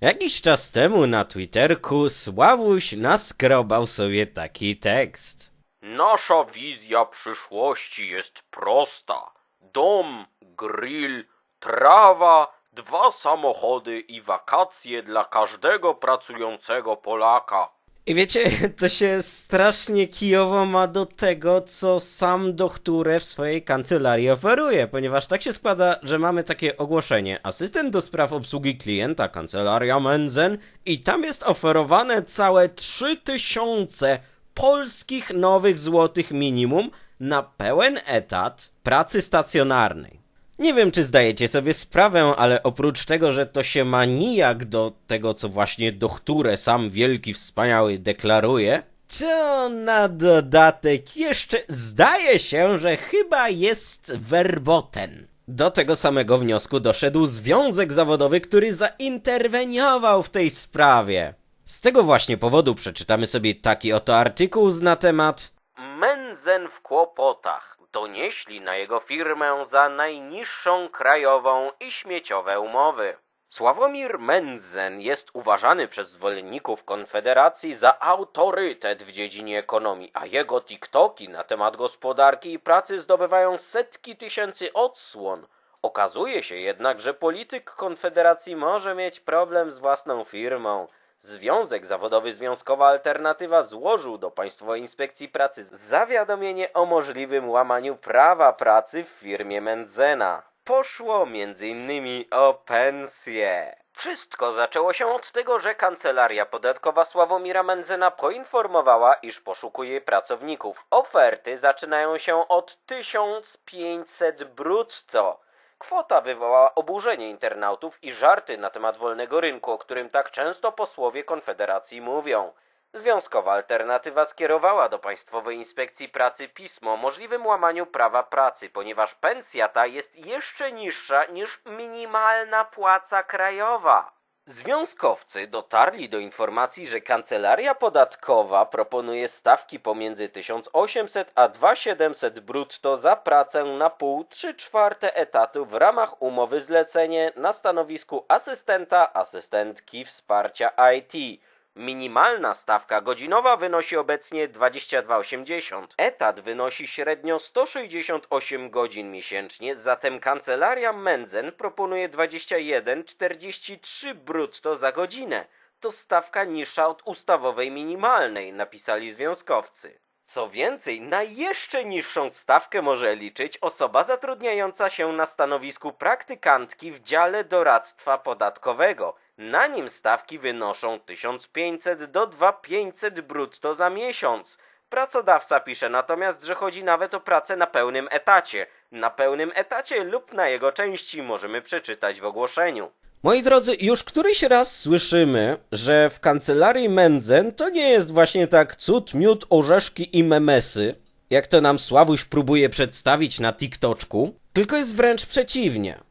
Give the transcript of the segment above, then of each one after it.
Jakiś czas temu na Twitterku Sławuś naskrobał sobie taki tekst. Nasza wizja przyszłości jest prosta. Dom, grill, trawa, dwa samochody i wakacje dla każdego pracującego Polaka. I wiecie, to się strasznie kijowo ma do tego, co sam Dochture w swojej kancelarii oferuje, ponieważ tak się składa, że mamy takie ogłoszenie. Asystent do spraw obsługi klienta, kancelaria Menzen i tam jest oferowane całe 3000 polskich nowych złotych minimum na pełen etat pracy stacjonarnej. Nie wiem, czy zdajecie sobie sprawę, ale oprócz tego, że to się ma nijak do tego, co właśnie Dochture sam wielki wspaniały deklaruje, to na dodatek jeszcze zdaje się, że chyba jest werboten. Do tego samego wniosku doszedł związek zawodowy, który zainterweniował w tej sprawie. Z tego właśnie powodu przeczytamy sobie taki oto artykuł na temat Menzen w kłopotach. Donieśli na jego firmę za najniższą krajową i śmieciowe umowy. Sławomir Menzen jest uważany przez zwolenników Konfederacji za autorytet w dziedzinie ekonomii, a jego TikToki na temat gospodarki i pracy zdobywają setki tysięcy odsłon. Okazuje się jednak, że polityk Konfederacji może mieć problem z własną firmą. Związek Zawodowy Związkowa Alternatywa złożył do Państwowej Inspekcji Pracy zawiadomienie o możliwym łamaniu prawa pracy w firmie Menzena. Poszło m.in. o pensję. Wszystko zaczęło się od tego, że Kancelaria Podatkowa Sławomira Menzena poinformowała, iż poszukuje pracowników. Oferty zaczynają się od 1500 brutto. Kwota wywołała oburzenie internautów i żarty na temat wolnego rynku, o którym tak często posłowie Konfederacji mówią. Związkowa Alternatywa skierowała do Państwowej Inspekcji Pracy pismo o możliwym łamaniu prawa pracy, ponieważ pensja ta jest jeszcze niższa niż minimalna płaca krajowa. Związkowcy dotarli do informacji, że kancelaria podatkowa proponuje stawki pomiędzy 1800 a 2700 brutto za pracę na pół 3 czwarte etatu w ramach umowy zlecenie na stanowisku asystenta, asystentki wsparcia IT. Minimalna stawka godzinowa wynosi obecnie 22,80. Etat wynosi średnio 168 godzin miesięcznie, zatem kancelaria Menzen proponuje 21,43 brutto za godzinę. To stawka niższa od ustawowej minimalnej, napisali związkowcy. Co więcej, na jeszcze niższą stawkę może liczyć osoba zatrudniająca się na stanowisku praktykantki w dziale doradztwa podatkowego. Na nim stawki wynoszą 1500 do 2500 brutto za miesiąc. Pracodawca pisze natomiast, że chodzi nawet o pracę na pełnym etacie. Na pełnym etacie lub na jego części możemy przeczytać w ogłoszeniu. Moi drodzy, już któryś raz słyszymy, że w kancelarii Menzen to nie jest właśnie tak cud, miód, orzeszki i memesy, jak to nam Sławuś próbuje przedstawić na TikToczku, tylko jest wręcz przeciwnie.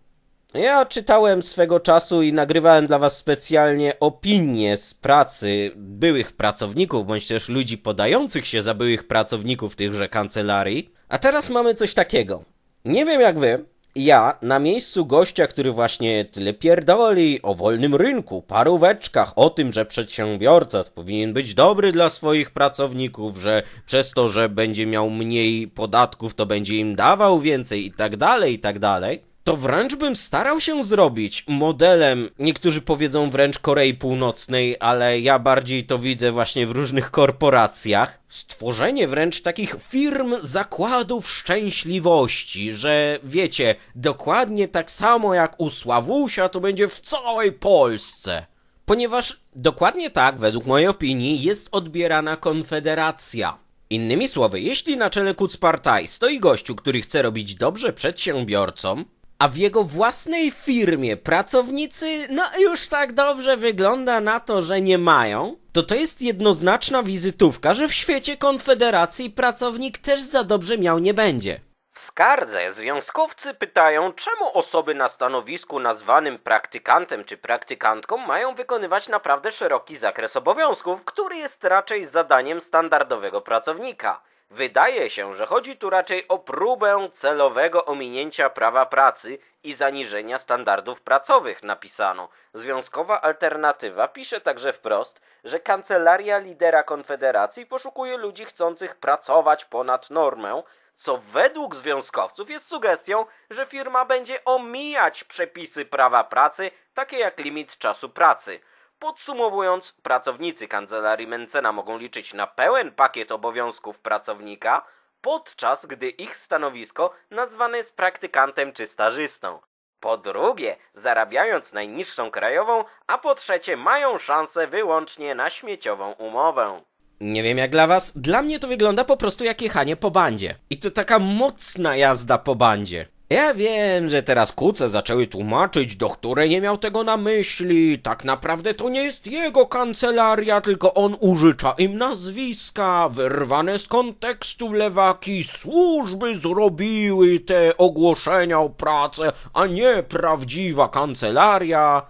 Ja czytałem swego czasu i nagrywałem dla was specjalnie opinie z pracy byłych pracowników, bądź też ludzi podających się za byłych pracowników tychże kancelarii. A teraz mamy coś takiego. Nie wiem jak wy, ja na miejscu gościa, który właśnie tyle pierdoli o wolnym rynku, paróweczkach, o tym, że przedsiębiorca powinien być dobry dla swoich pracowników, że przez to, że będzie miał mniej podatków, to będzie im dawał więcej i tak dalej, i tak dalej to wręcz bym starał się zrobić modelem, niektórzy powiedzą wręcz Korei Północnej, ale ja bardziej to widzę właśnie w różnych korporacjach, stworzenie wręcz takich firm zakładów szczęśliwości, że wiecie, dokładnie tak samo jak u Sławusia to będzie w całej Polsce. Ponieważ dokładnie tak, według mojej opinii, jest odbierana Konfederacja. Innymi słowy, jeśli na czele Kucpartaj stoi gościu, który chce robić dobrze przedsiębiorcom, a w jego własnej firmie pracownicy, no już tak dobrze wygląda na to, że nie mają, to to jest jednoznaczna wizytówka, że w świecie Konfederacji pracownik też za dobrze miał nie będzie. W skardze związkowcy pytają, czemu osoby na stanowisku nazwanym praktykantem czy praktykantką mają wykonywać naprawdę szeroki zakres obowiązków, który jest raczej zadaniem standardowego pracownika. Wydaje się, że chodzi tu raczej o próbę celowego ominięcia prawa pracy i zaniżenia standardów pracowych, napisano. Związkowa Alternatywa pisze także wprost, że kancelaria lidera Konfederacji poszukuje ludzi chcących pracować ponad normę, co według związkowców jest sugestią, że firma będzie omijać przepisy prawa pracy, takie jak limit czasu pracy. Podsumowując, pracownicy kancelarii Mencena mogą liczyć na pełen pakiet obowiązków pracownika, podczas gdy ich stanowisko nazwane jest praktykantem czy stażystą. Po drugie, zarabiając najniższą krajową, a po trzecie, mają szansę wyłącznie na śmieciową umowę. Nie wiem jak dla was, dla mnie to wygląda po prostu jak jechanie po bandzie. I to taka mocna jazda po bandzie. Ja wiem, że teraz kuce zaczęły tłumaczyć, do której nie miał tego na myśli. Tak naprawdę to nie jest jego kancelaria, tylko on użycza im nazwiska. Wyrwane z kontekstu lewaki służby zrobiły te ogłoszenia o pracę, a nie prawdziwa kancelaria.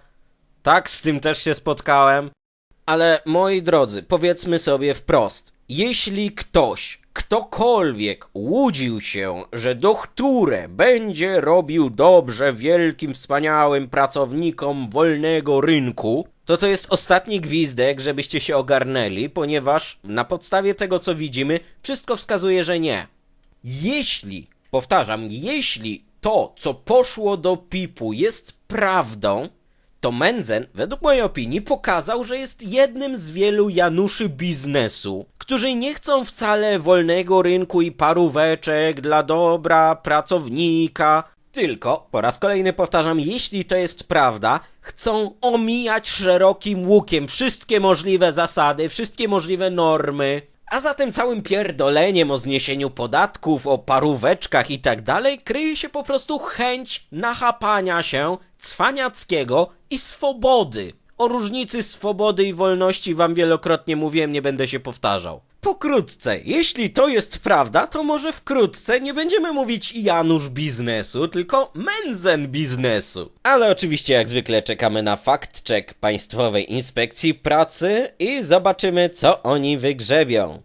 Tak, z tym też się spotkałem. Ale moi drodzy, powiedzmy sobie wprost, jeśli ktoś, ktokolwiek łudził się, że dokture będzie robił dobrze wielkim, wspaniałym pracownikom wolnego rynku, to to jest ostatni gwizdek, żebyście się ogarnęli, ponieważ na podstawie tego, co widzimy, wszystko wskazuje, że nie. Jeśli, powtarzam, jeśli to, co poszło do pipu jest prawdą, to Menzen, według mojej opinii, pokazał, że jest jednym z wielu Januszy biznesu, którzy nie chcą wcale wolnego rynku i paróweczek dla dobra pracownika, tylko, po raz kolejny powtarzam, jeśli to jest prawda, chcą omijać szerokim łukiem wszystkie możliwe zasady, wszystkie możliwe normy. A za tym całym pierdoleniem o zniesieniu podatków, o paróweczkach i tak dalej kryje się po prostu chęć nachapania się cwaniackiego i swobody. O różnicy swobody i wolności wam wielokrotnie mówiłem, nie będę się powtarzał. Pokrótce, jeśli to jest prawda, to może wkrótce nie będziemy mówić Janusz biznesu, tylko Menzen biznesu. Ale oczywiście jak zwykle czekamy na fakt check Państwowej Inspekcji Pracy i zobaczymy co oni wygrzebią.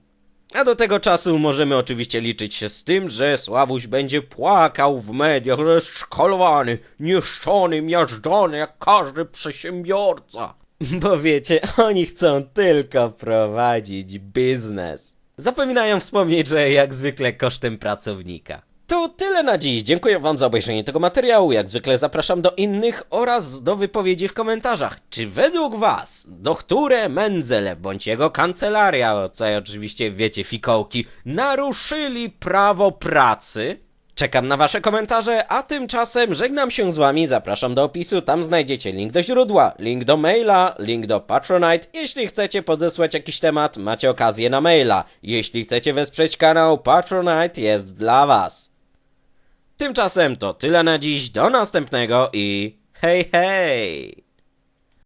A do tego czasu możemy oczywiście liczyć się z tym, że Sławuś będzie płakał w mediach, że jest szkolowany, niszczony, miażdżony jak każdy przedsiębiorca. Bo wiecie, oni chcą tylko prowadzić biznes. Zapominają wspomnieć, że jak zwykle kosztem pracownika. To tyle na dziś. Dziękuję Wam za obejrzenie tego materiału. Jak zwykle zapraszam do innych oraz do wypowiedzi w komentarzach. Czy według Was dokture Menzele bądź jego kancelaria, tutaj oczywiście wiecie fikołki, naruszyli prawo pracy? Czekam na Wasze komentarze, a tymczasem żegnam się z Wami. Zapraszam do opisu, tam znajdziecie link do źródła, link do maila, link do Patronite. Jeśli chcecie podesłać jakiś temat, macie okazję na maila. Jeśli chcecie wesprzeć kanał, Patronite jest dla Was. Tymczasem to tyle na dziś, do następnego i hej hej!